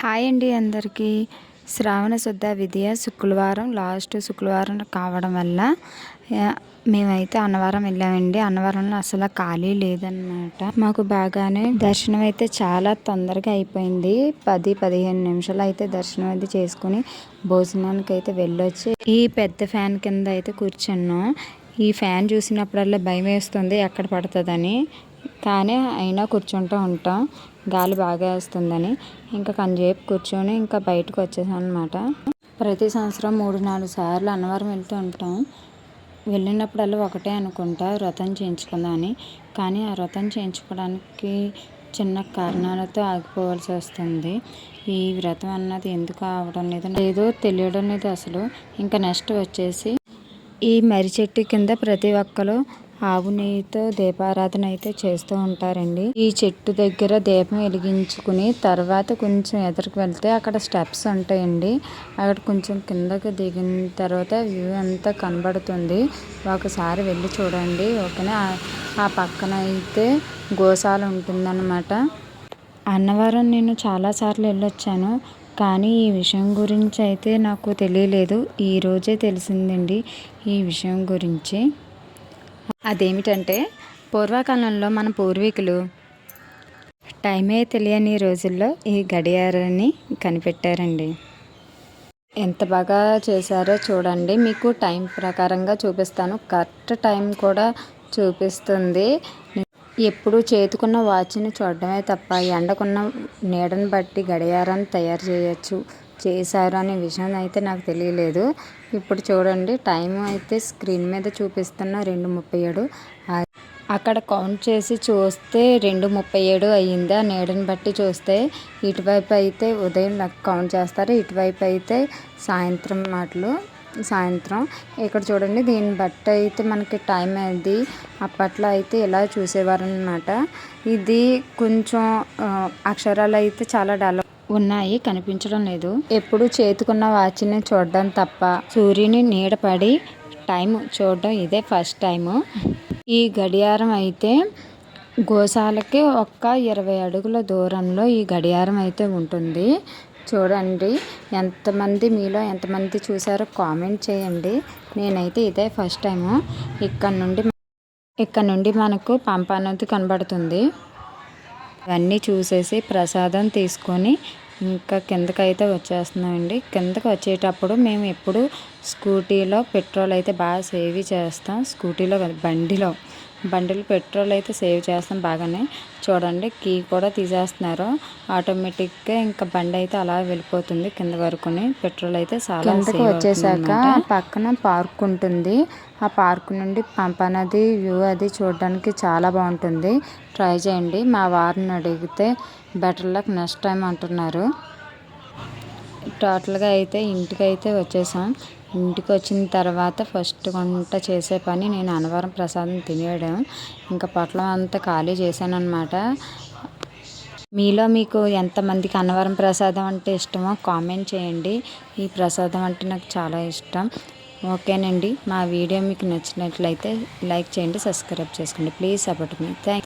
Hi అండి అందరికీ. శ్రావణ శుద్ధ విద్య శుక్రవారం లాస్ట్ శుక్రవారం కావడం వల్ల మేమైతే అన్నవరం వెళ్ళామండి. అన్నవరంలో అసలు ఖాళీ లేదన్నమాట. మాకు బాగానే దర్శనం అయితే చాలా తొందరగా అయిపోయింది. పది పదిహేను నిమిషాలు అయితే దర్శనం అయితే చేసుకుని భోజనానికి అయితే వెళ్ళొచ్చి ఈ పెద్ద ఫ్యాన్ కింద అయితే కూర్చున్నాం. ఈ ఫ్యాన్ చూసినప్పుడల్లా భయం వేస్తుంది ఎక్కడ పడుతుందని. కానీ అయినా కూర్చుంటూ ఉంటాం. గాలి బాగా వేస్తుందని. ఇంకా కొంచెంసేపు కూర్చొని ఇంకా బయటకు వచ్చేసాం అనమాట ప్రతి సంవత్సరం మూడు నాలుగు సార్లు అన్నవరం వెళ్తూ ఉంటాం. వెళ్ళినప్పుడల్లా ఒకటే అనుకుంటా వ్రతం చేయించుకుందామని. కానీ ఆ వ్రతం చేయించుకోవడానికి చిన్న కారణాలతో ఆగిపోవాల్సి వస్తుంది. ఈ వ్రతం అన్నది ఎందుకు అవడం లేదు? ఏదో తెలియడం లేదు అసలు. ఇంకా నెక్స్ట్ వచ్చేసి ఈ మర్రి చెట్టు కింద ప్రతి ఒక్కరు ఆవు నెయ్యితో దీపారాధన అయితే చేస్తూ ఉంటారండి. ఈ చెట్టు దగ్గర దీపం వెలిగించుకుని తర్వాత కొంచెం ఎదురుకు వెళ్తే అక్కడ స్టెప్స్ ఉంటాయండి. అక్కడ కొంచెం కిందకి దిగిన తర్వాత వ్యూ అంతా కనబడుతుంది. ఒకసారి వెళ్ళి చూడండి. ఓకేనా? ఆ పక్కన అయితే గోశాల ఉంటుందన్నమాట. అన్నవరం నేను చాలాసార్లు వెళ్ళొచ్చాను. కానీ ఈ విషయం గురించి అయితే నాకు తెలియలేదు. ఈరోజే తెలిసిందండి ఈ విషయం గురించి. అదేమిటంటే పూర్వకాలంలో మన పూర్వీకులు టైమే తెలియని రోజుల్లో ఈ గడియారాన్ని కనిపెట్టారండి. ఎంత బాగా చేశారో చూడండి. మీకు టైం ప్రకారంగా చూపిస్తాను. కరెక్ట్ టైం కూడా చూపిస్తుంది. ఎప్పుడు చేతుకున్న వాచ్ని చూడడమే తప్ప ఎండకున్న నీడని బట్టి గడియారాన్ని తయారు చేయొచ్చు. చేశారు అనే విషయం అయితే నాకు తెలియలేదు. ఇప్పుడు చూడండి టైం అయితే స్క్రీన్ మీద చూపిస్తున్న రెండు ముప్పై ఏడు. అక్కడ కౌంట్ చేసి చూస్తే రెండు ముప్పై ఏడు అయ్యింది. ఆ నీడని బట్టి చూస్తే ఇటువైపు అయితే ఉదయం నాకు కౌంట్ చేస్తారు. ఇటువైపు అయితే సాయంత్రం మాటలు సాయంత్రం. ఇక్కడ చూడండి దీన్ని బట్టి అయితే మనకి టైం అది. అప్పట్లో అయితే ఇలా చూసేవారు అనమాట ఇది కొంచెం అక్షరాలు అయితే చాలా డెవలప్ ఉన్నాయి కనిపించడం లేదు. ఎప్పుడు చేతుకున్న వాచ్ని చూడడం తప్ప సూర్యుని నీడపడి టైం చూడడం ఇదే ఫస్ట్ టైము. ఈ గడియారం అయితే గోశాలకి ఒక్క ఇరవై అడుగుల దూరంలో ఈ గడియారం అయితే ఉంటుంది. చూడండి ఎంతమంది మీలో ఎంతమంది చూసారో కామెంట్ చేయండి. నేనైతే ఇదే ఫస్ట్ టైము. ఇక్కడ నుండి ఇక్కడ నుండి మనకు పంప నది కనబడుతుంది. ఇవన్నీ చూసేసి ప్రసాదం తీసుకొని ఇంకా కిందకైతే వచ్చేస్తున్నామండి. కిందకి వచ్చేటప్పుడు మేము ఎప్పుడు స్కూటీలో పెట్రోల్ అయితే బాగా సేవ్ చేస్తాం. స్కూటీలో బండిలో. బండిలో పెట్రోల్ అయితే సేవ్ చేస్తాం బాగానే. చూడండి కీ కూడా తీసేస్తున్నారు. ఆటోమేటిక్గా ఇంకా బండి అయితే అలా వెళ్ళిపోతుంది కింద వరకుని. పెట్రోల్ అయితే చాలా వచ్చేసాక పక్కన పార్క్ ఉంటుంది. ఆ పార్క్ నుండి పంప నది వ్యూ అది చూడడానికి చాలా బాగుంటుంది. ట్రై చేయండి. మా వారిని అడిగితే బెటర్ లక్ నెక్స్ట్ టైం అంటున్నారు. టోటల్గా అయితే ఇంటికి అయితే వచ్చేసాం. ఇంటికి వచ్చిన తర్వాత ఫస్ట్ వంట చేసే పని నేను అన్నవరం ప్రసాదం తినేయడం. ఇంకా పొట్లం అంతా ఖాళీ చేశాను అనమాట మీలో మీకు ఎంతమందికి అన్నవరం ప్రసాదం అంటే ఇష్టమో కామెంట్ చేయండి. ఈ ప్రసాదం అంటే నాకు చాలా ఇష్టం. ఓకేనండి. మా వీడియో మీకు నచ్చినట్లయితే లైక్ చేయండి సబ్స్క్రైబ్ చేసుకోండి. Please support me. థ్యాంక్